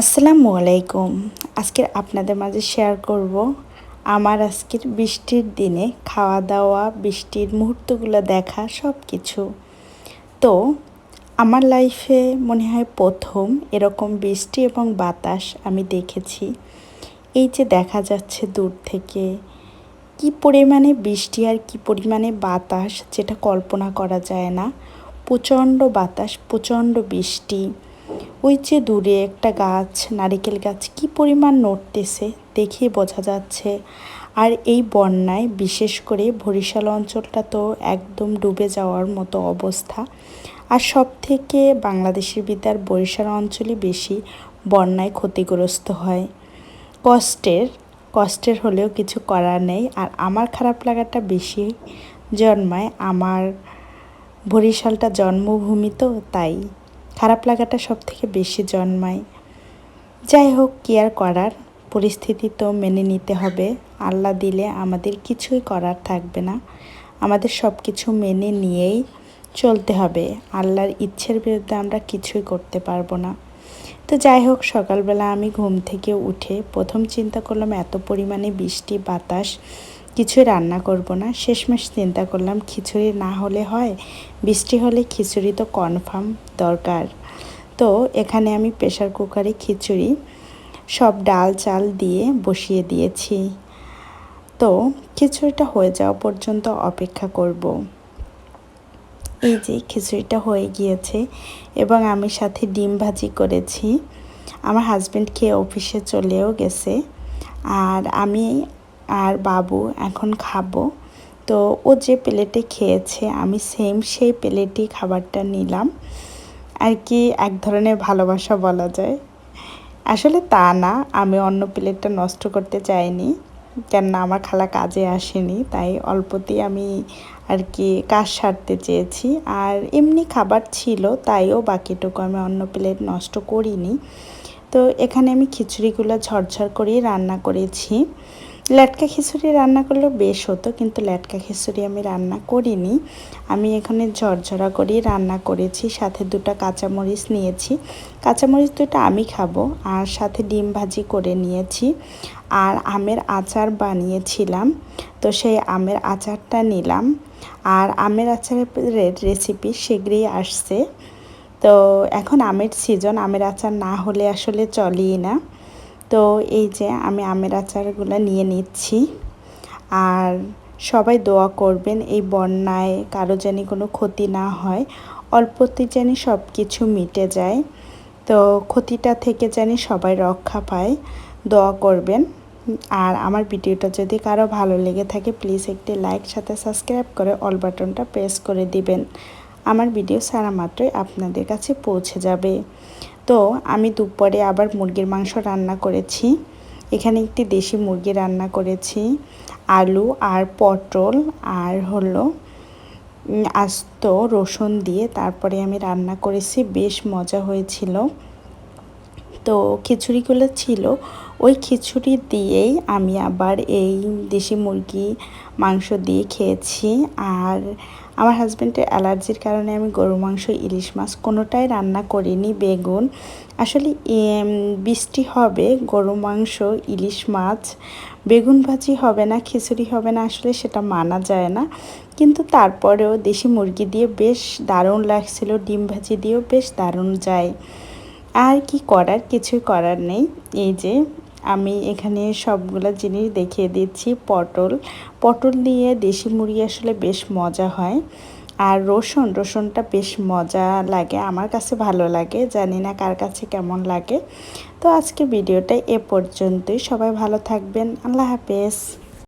আসসালামু আলাইকুম। আজকে আপনাদের মাঝে শেয়ার করব আমার আজকের বৃষ্টির দিনে খাওয়া দাওয়া বৃষ্টির মুহূর্তগুলো দেখা সব কিছু তো, আমার লাইফে মনে হয় প্রথম এরকম বৃষ্টি এবং বাতাস আমি দেখেছি। এই যে দেখা যাচ্ছে দূর থেকে, কি পরিমাণে বৃষ্টি আর কি পরিমাণে বাতাস, যেটা কল্পনা করা যায় না। প্রচণ্ড বাতাস, প্রচণ্ড বৃষ্টি। ওই যে দূরে একটা গাছ, নারিকেল গাছ, কি পরিমাণ নড়তেছে দেখে বোঝা যাচ্ছে। আর এই বন্যায়, বিশেষ করে বরিশাল অঞ্চলটা তো একদম ডুবে যাওয়ার মতো অবস্থা। আর সব থেকে বাংলাদেশের বিদ্যার বরিশাল অঞ্চলই বেশি বন্যায় ক্ষতিগ্রস্ত হয়। কষ্টের কষ্টের হলেও কিছু করার নেই। আর আমার খারাপ লাগাটা বেশি জন্মায় আমার বরিশালটা জন্মভূমি তো, তাই। খারাপ লাগাটা সব থেকে বেশি জন্মায়। যাই হোক, কি আর করার? পরিস্থিতি তো মেনে নিতে হবে। আল্লাহ দিলে আমাদের কিছুই করার থাকবে না। আমাদের সব কিছু মেনে নিয়েই চলতে হবে। আল্লাহর ইচ্ছের বিরুদ্ধে আমরা কিছুই করতে পারব না। তো যাই হোক, সকালবেলা আমি ঘুম থেকে উঠে প্রথম চিন্তা করলাম, এত পরিমাণে বৃষ্টি, বাতাস কিছুই রান্না করব না। শেষমেশ চিন্তা করলাম, খিচুড়ি না হলে হয়? বৃষ্টি হলে খিচুড়ি তো কনফার্ম দরকার। তো এখানে আমি প্রেশার কুকারে খিচুড়ি, সব ডাল চাল দিয়ে বসিয়ে দিয়েছি। তো খিচুড়িটা হয়ে যাওয়া পর্যন্ত অপেক্ষা করব। এই যে খিচুড়িটা হয়ে গিয়েছে এবং আমি সাথে ডিম ভাজি করেছি। আমার হাজব্যান্ড খেয়ে অফিসে চলেও গেছে। আর আমি আর বাবু এখন খাব। তো ও যে প্লেটে খেয়েছে, আমি সেম সেই প্লেটেই খাবারটা নিলাম। আর কি এক ধরনের ভালোবাসা বলা যায়। আসলে তা না, আমি অন্য প্লেটটা নষ্ট করতে চাইনি, কেননা আমার খালা কাজে আসেনি, তাই অল্পতেই আমি আর কি কাজ সারতে চেয়েছি। আর এমনি খাবার ছিল, তাইও বাকিটুকু আমি অন্য প্লেট নষ্ট করিনি। তো এখানে আমি খিচুড়িগুলো ঝরঝর করেই রান্না করেছি। ল্যাটকা খিচুড়ি রান্না করলেও বেশ হতো, কিন্তু ল্যাটকা খিচুড়ি আমি রান্না করিনি। আমি এখানে ঝরঝরা করেই রান্না করেছি, সাথে দুটো কাঁচামরিচ নিয়েছি। কাঁচামরিচ দুটো আমি খাব, আর সাথে ডিম ভাজি করে নিয়েছি। আর আমের আচার বানিয়েছিলাম, তো সেই আমের আচারটা নিলাম। আর আমের আচারের রেসিপি শীঘ্রই আসছে। তো এখন আমের সিজন, আমের আচার না হলে আসলে চলেই না। তো এই যে আমি আমের আচারগুলো নিয়ে নিচ্ছি। আর সবাই দোয়া করবেন এই বন্যায় কারও জানি কোনো ক্ষতি না হয়, অল্পতে জানি সব কিছু মিটে যায়। তো ক্ষতিটা থেকে জানি সবাই রক্ষা পায়, দোয়া করবেন। আর আমার ভিডিওটা যদি কারও ভালো লেগে থাকে প্লিজ একটি লাইক সাথে সাবস্ক্রাইব করে অল বাটনটা প্রেস করে দিবেন। আমার ভিডিও সারা মাত্রই আপনাদের কাছে পৌঁছে যাবে। তো আমি দুপুরে আবার মুরগির মাংস রান্না করেছি। এখানে একটি দেশি মুরগি রান্না করেছি, আলু আর পটল আর হলো আস্ত রসুন দিয়ে তারপরে আমি রান্না করেছি, বেশ মজা হয়েছিল। তো খিচুড়িগুলো ছিল, ওই খিচুড়ি দিয়েই আমি আবার এই দেশি মুরগি মাংস দিয়ে খেয়েছি। আর আমার হাজব্যান্ডের অ্যালার্জির কারণে আমি গরু, মাংস, ইলিশ মাছ কোনোটাই রান্না করিনি, বেগুন। আসলে বৃষ্টি হবে, গরু, মাংস, ইলিশ মাছ, বেগুন ভাজি হবে না, খিচুড়ি হবে না, আসলে সেটা মানা যায় না। কিন্তু তারপরেও দেশি মুরগি দিয়ে বেশ দারুণ লাগছিল, ডিম ভাজি দিয়েও বেশ দারুণ যায়। আর কি করার? কিছুই করার নেই। এই যে আমি এখানে সবগুলো জিনিস দেখিয়ে দিচ্ছি, পটল। পটল দিয়ে দেশি মুড়ি আসলে বেশ মজা হয়। আর রসুন, রসুনটা বেশ মজা লাগে, আমার কাছে ভালো লাগে, জানি না কার কাছে কেমন লাগে। তো আজকে ভিডিওটা এ পর্যন্তই, সবাই ভালো থাকবেন, আল্লাহ হাফেজ।